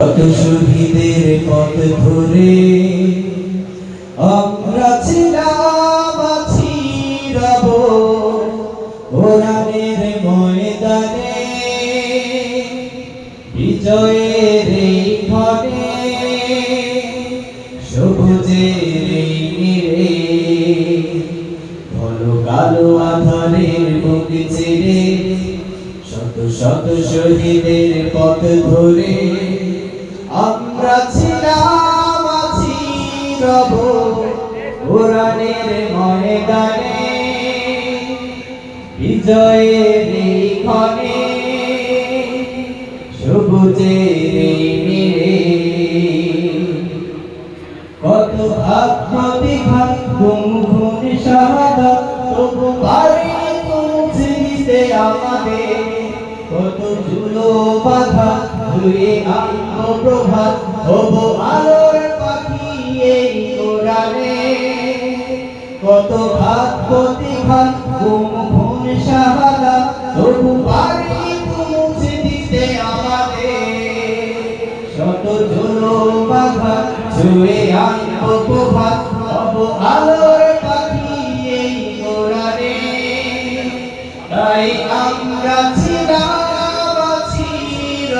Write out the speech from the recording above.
কত শহীদের পথ ধরে আমরা ছিলাম, আছি রব। কোরআনের ময়দানে, বিজয়ের এই ক্ষণে, সবুজের এই নীড়ে ঘন কালো আধারের বুক ছেড়ে শত শত শহীদের পথ ধরে আমরা ছিলাম, আছি রব। কোরআনের ময়দানে, বিজয়ের ক্ষণে, সবুজের নীড়ে কত ভাগ্য বিঘাত গুম খুন শাহাদা তবু বাড়ি পৌঁছে আমাদের কত চুলো বাধা ধুয়ে আনব প্রভাত হব আলোর পাখি এই কোরআনে। কত ঘাত প্রতিঘাত গুম খুন শাহাদা তবু বাড়ি পৌঁছে দিতে আমাদের শত ঝুলো বাঘা ছুঁয়ে আনব প্রভাত হব আলোর পাখি এই কোরআনে। তাই আমরা ছিলাম